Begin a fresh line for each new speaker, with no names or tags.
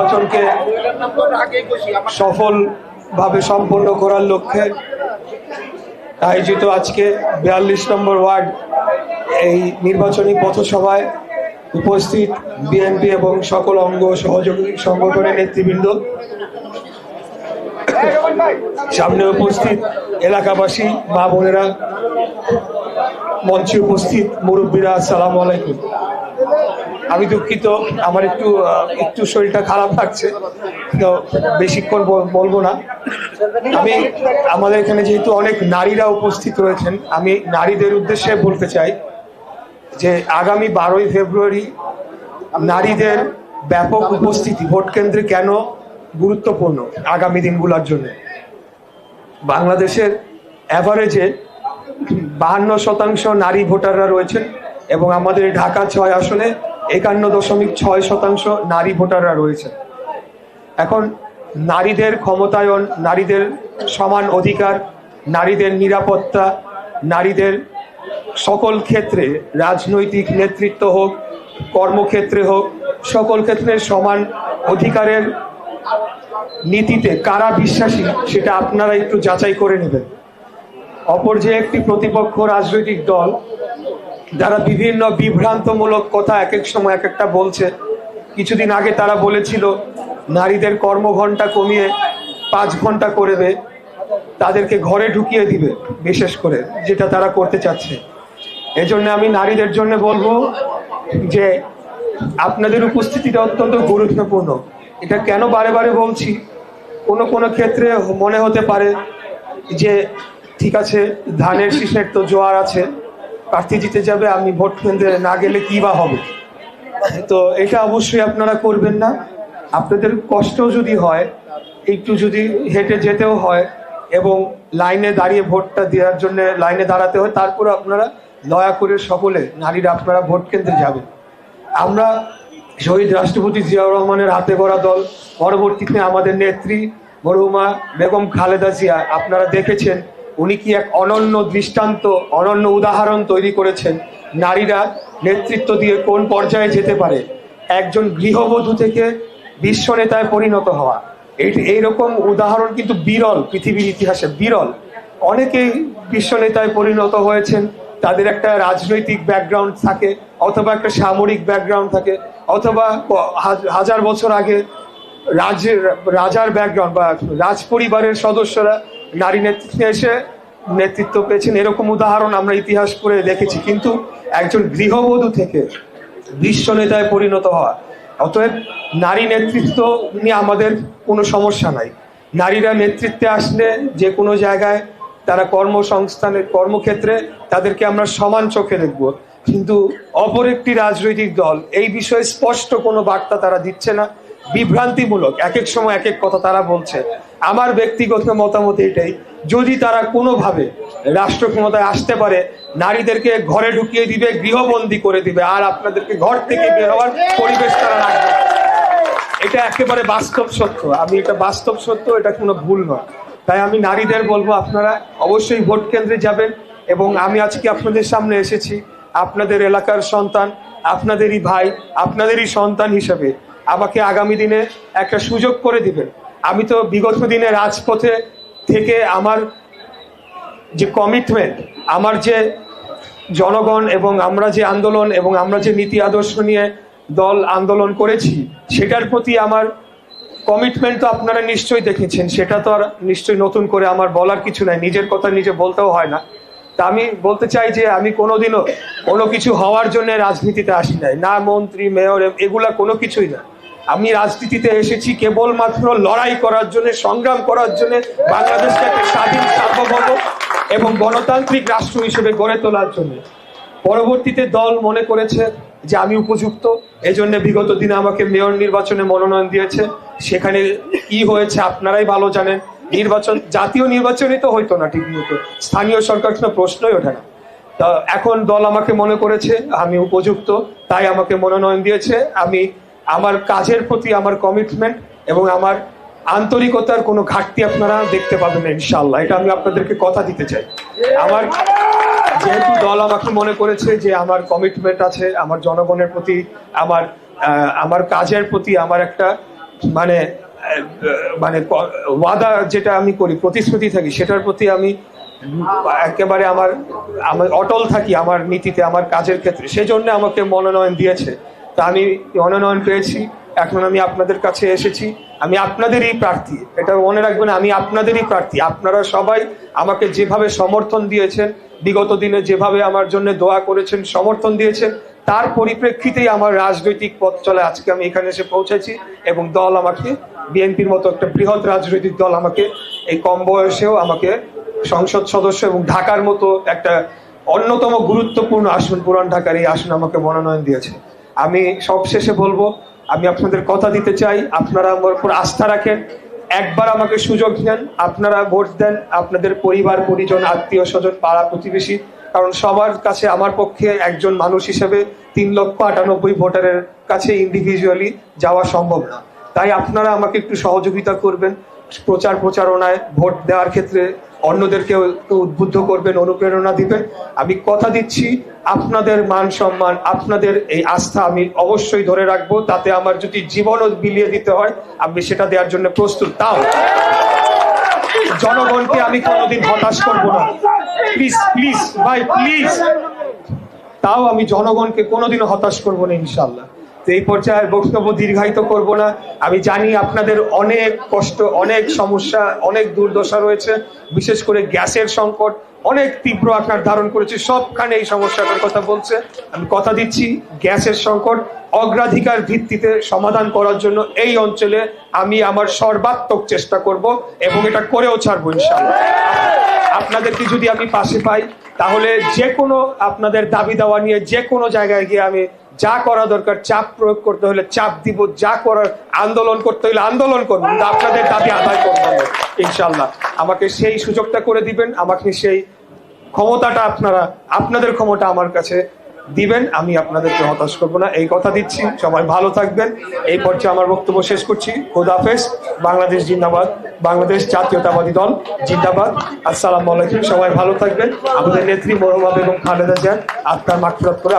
নির্বাচনকে সফলভাবে সম্পন্ন করার লক্ষ্যে আয়োজিত আজকে বিয়াল্লিশ নম্বর ওয়ার্ড এই নির্বাচনী পথসভায় উপস্থিত বিএনপি এবং সকল অঙ্গ সহযোগী সংগঠনের নেতৃবৃন্দ, সামনে উপস্থিত এলাকাবাসী, মা বোনেরা, মঞ্চে উপস্থিত মুরব্বীরা, আসসালামু আলাইকুম। আমি দুঃখিত, আমার একটু একটু শরীরটা খারাপ লাগছে, তো বেশিক্ষণ বলব না। আমি, আমাদের এখানে যেহেতু অনেক নারীরা উপস্থিত রয়েছেন, আমি নারীদের উদ্দেশ্যে বলতে চাই যে আগামী বারোই ফেব্রুয়ারি নারীদের ব্যাপক উপস্থিতি ভোট কেন্দ্রে কেন গুরুত্বপূর্ণ আগামী দিনগুলোর জন্য? বাংলাদেশের অ্যাভারেজে বাহান্ন শতাংশ নারী ভোটাররা রয়েছেন এবং আমাদের ঢাকা ছয় আসনে একান্ন দশমিক ছয় শতাংশ নারী ভোটাররা রয়েছেন এখন নারীদের ক্ষমতায়ন, নারীদের সমান অধিকার, নারীদের নিরাপত্তা, নারীদের সকল ক্ষেত্রে রাজনৈতিক নেতৃত্ব হোক, কর্মক্ষেত্রে হোক, সকল ক্ষেত্রে সমান অধিকারের নীতিতে কারা বিশ্বাসী সেটা আপনারা একটু যাচাই করে নেবেন। অপর যে একটি প্রতিপক্ষ রাজনৈতিক দল যারা বিভিন্ন বিভ্রান্তমূলক কথা এক এক সময় এক একটা বলছে, কিছুদিন আগে তারা বলেছিল, নারীদের কর্মঘণ্টা কমিয়ে পাঁচ ঘণ্টা করে দেবে তাদেরকে ঘরে ঢুকিয়ে দিবে, বিশেষ করে, যেটা তারা করতে চাচ্ছে। এজন্য আমি নারীদের জন্য বলব যে, আপনাদের উপস্থিতিটা অত্যন্ত গুরুত্বপূর্ণ। এটা কেন বারে বারে বলছি? কোনো কোনো ক্ষেত্রে মনে হতে পারে যে, ঠিক আছে, ধানের শীষের তো জোয়ার আছে প্রার্থী জিতে যাবে আমি ভোট কেন্দ্রে না গেলে কি বা হবে? তো এটা অবশ্যই আপনারা করবেন না। আপনাদের কষ্ট যদি হয়, একটু যদি হেঁটে যেতেও হয় এবং লাইনে দাঁড়িয়ে ভোটটা দেওয়ার জন্য লাইনে দাঁড়াতে হয়, তারপরে আপনারা দয়া করে সকলে, নারীরা আপনারা ভোট কেন্দ্রে যাবেন। আমরা শহীদ রাষ্ট্রপতি জিয়াউর রহমানের হাতে গড়া দল, পরবর্তীতে আমাদের নেত্রী মরহুমা বেগম খালেদা জিয়া, আপনারা দেখেছেন উনি কি এক অনন্য দৃষ্টান্ত, অনন্য উদাহরণ তৈরি করেছেন? নারীরা নেতৃত্ব দিয়ে কোন পর্যায়ে যেতে পারে? একজন গৃহবধূ থেকে বিশ্ব নেতায় পরিণত হওয়া। এই এইরকম উদাহরণ কিন্তু বিরল পৃথিবীর ইতিহাসে, বিরল। অনেকেই বিশ্ব নেতায় পরিণত হয়েছেন, তাদের একটা রাজনৈতিক ব্যাকগ্রাউন্ড থাকে, অথবা একটা সামরিক ব্যাকগ্রাউন্ড থাকে, অথবা হাজার বছর আগে রাজের রাজার ব্যাকগ্রাউন্ড বা রাজ পরিবারের সদস্যরা নারী নেতৃত্বে এসে নেতৃত্ব পেয়েছেন। এরকম উদাহরণ আমরা ইতিহাস করে দেখেছি, কিন্তু একজন গৃহবধূ থেকে বিশ্ব নেতায় পরিণত হওয়া, অতএব নারী নেতৃত্ব নিয়ে আমাদের কোনো সমস্যা নাই। নারীরা নেতৃত্বে আসলে যে কোনো জায়গায় তারা কর্মসংস্থানের কর্মক্ষেত্রে তাদেরকে আমরা সমান চোখে দেখব। কিন্তু অপর একটি রাজনৈতিক দল, এই বিষয়ে স্পষ্ট কোনো বার্তা তারা দিচ্ছে না। বিভ্রান্তিমূলক, এক এক সময় এক এক কথা তারা বলছে। আমার ব্যক্তিগত মতামত এটাই। যদি তারা কোনোভাবে রাষ্ট্র ক্ষমতায় আসতে পারে, নারীদেরকে ঘরে ঢুকিয়ে দিবে, গৃহবন্দী করে দিবে, আর আপনাদেরকে ঘর থেকে বের হওয়ার পরিবেশ তারা রাখবে। এটা একেবারে বাস্তব সত্য। আমি এটা বাস্তব সত্য, এটা কোনো ভুল নয়। তাই আমি নারীদের বলব, আপনারা অবশ্যই ভোট কেন্দ্রে যাবেন এবং আমি আজকে আপনাদের সামনে এসেছি। আপনাদের এলাকার সন্তান, আপনাদেরই ভাই, আপনাদেরই সন্তান হিসেবে আমাকে আগামী দিনে একটা সুযোগ করে দিবেন। আমি তো বিগত দিনে রাজপথে থেকে আমার যে কমিটমেন্ট আমার যে জনগণ এবং আমরা যে আন্দোলন এবং আমরা যে নীতি আদর্শ নিয়ে দল আন্দোলন করেছি, সেটার প্রতি আমার কমিটমেন্ট তো আপনারা নিশ্চয়ই দেখেছেন, সেটা তো আর নিশ্চয়ই নতুন করে আমার বলার কিছু নাই, নিজের কথা নিজে বলতেও হয় না। তা আমি বলতে চাই যে আমি কোনোদিনও কোনো কিছু হওয়ার জন্য রাজনীতিতে আসি নাই, না মন্ত্রী, মেয়র, এগুলা কোনো কিছুই না। আমি রাজনীতিতে এসেছি কেবলমাত্র লড়াই করার জন্য, সংগ্রাম করার জন্য, বাংলাদেশকে একটা স্বাধীন সার্বভৌম এবং গণতান্ত্রিক রাষ্ট্র হিসেবে গড়ে তোলার জন্য। পরবর্তীতে দল মনে করেছে যে আমি উপযুক্ত, এজন্য বিগত দিনে আমাকে মেয়র নির্বাচনে মনোনয়ন দিয়েছে। সেখানে কি হয়েছে, আপনারাই ভালো জানেন, নির্বাচন, জাতীয় নির্বাচনই তো হইতো না ঠিক মতো। স্থানীয় সরকার কোনো প্রশ্নই ওঠে না। তা এখন দল আমাকে মনে করেছে, আমি উপযুক্ত, তাই আমাকে মনোনয়ন দিয়েছে। আমি আমার কাজের প্রতি আমার কমিটমেন্ট এবং আমার আন্তরিকতার কোনো ঘাটতি আপনারা দেখতে পাবেন না ইনশাল্লাহ এটা আমি আপনাদেরকে কথা দিতে চাই। আমার যেহেতু দল আমাকে মনে করেছে যে আমার কমিটমেন্ট আছে, আমার জনগণের প্রতি, আমার আমার কাজের প্রতি আমার একটা মানে মানে ওয়াদা যেটা আমি করি, প্রতিশ্রুতি থাকি, সেটার প্রতি আমি একেবারে আমার আমার অটল থাকি, আমার নীতিতে, আমার কাজের ক্ষেত্রে। সেই জন্য আমাকে মনোনয়ন দিয়েছে। তা আমি মনোনয়ন পেয়েছি। এখন আমি আপনাদের কাছে এসেছি। আমি আপনাদেরই প্রার্থী। এটা মনে রাখবেন, আমি আপনাদেরই প্রার্থী। আপনারা সবাই আমাকে যেভাবে সমর্থন দিয়েছেন, বিগত দিনে যেভাবে আমার জন্য দোয়া করেছেন, সমর্থন দিয়েছেন, তার পরিপ্রেক্ষিতেই আমার রাজনৈতিক পথ চলে। আজকে আমি এখানে এসে পৌঁছেছি এবং দল আমাকে, বিএনপির মতো একটা বৃহৎ রাজনৈতিক দল আমাকে, এই কম বয়সেও আমাকে সংসদ সদস্য এবং ঢাকার মতো একটা অন্যতম গুরুত্বপূর্ণ আসন, পুরান ঢাকার এই আসন আমাকে মনোনয়ন দিয়েছে। আমি সবশেষে বলব, আমি আপনাদের কথা দিতে চাই, আপনারা আমার উপর আস্থা রাখেন। একবার আমাকে সুযোগ দেন, আপনারা ভোট দেন, আপনাদের পরিবার, পরিজন, আত্মীয় স্বজন, পাড়া প্রতিবেশী, কারণ সবার কাছে আমার পক্ষে একজন মানুষ হিসেবে তিন লক্ষ আটানব্বই ভোটারের কাছে ইন্ডিভিজুয়ালি যাওয়া সম্ভব না। তাই আপনারা আমাকে একটু সহযোগিতা করবেন, প্রচার প্রচারণায় ভোট দেওয়ার ক্ষেত্রে অন্যদেরকে উদ্বুদ্ধ করবেন, অনুপ্রেরণা দিবেন। আমি কথা দিচ্ছি, আপনাদের মান সম্মান, আপনাদের এই আস্থা আমি অবশ্যই ধরে রাখব, তাতে আমার যদি জীবনও বিলিয়ে দিতে হয়, আমি সেটা দেওয়ার জন্য প্রস্তুত। তাও জনগণকে আমি কোনোদিন হতাশ করব না। প্লিজ প্লিজ ভাই প্লিজ তাও আমি জনগণকে কোনোদিনও হতাশ করব না ইনশাল্লাহ এই পর্যায়ে বক্তব্য দীর্ঘায়িত করব না। আমি জানি আপনাদের অনেক কষ্ট, অনেক সমস্যা, অনেক দুর্দশা রয়েছে। বিশেষ করে গ্যাসের সংকট, অনেক তীব্র আকার ধারণ করেছে, সবখানে এই সমস্যাটার কথা বলছে। আমি কথা দিচ্ছি, গ্যাসের সংকট, অগ্রাধিকার ভিত্তিতে সমাধান করার জন্য এই অঞ্চলে আমি আমার সর্বাত্মক চেষ্টা করব এবং এটা করেও ছাড়বো ইনশাল্লাহ আপনাদেরকে যদি আমি পাশে পাই, তাহলে যে কোনো আপনাদের দাবি দাওয়া নিয়ে যে কোনো জায়গায় গিয়ে আমি যা করা দরকার চাপ প্রয়োগ করতে হলে চাপ দিব যা করার আন্দোলন করতে হলে আন্দোলন করব। আপনাদের দাবি আদায় করব না, ইনশাল্লাহ আমাকে সেই সুযোগটা করে দিবেন আমাকে সেই ক্ষমতাটা আপনারা আপনাদের ক্ষমতা আমার কাছে দিবেন আমি আপনাদেরকে হতাশ করব না। এই কথা দিচ্ছি সবাই ভালো থাকবেন। এই পর্যায়ে আমার বক্তব্য শেষ করছি। খোদাফেজ বাংলাদেশ জিন্দাবাদ। বাংলাদেশ জাতীয়তাবাদী দল জিন্দাবাদ। আসসালামু আলাইকুম। সবাই ভালো থাকবেন। আমাদের নেত্রী মরমা বেগম খালেদা জিয়ার আত্মার মাকফিরাত করে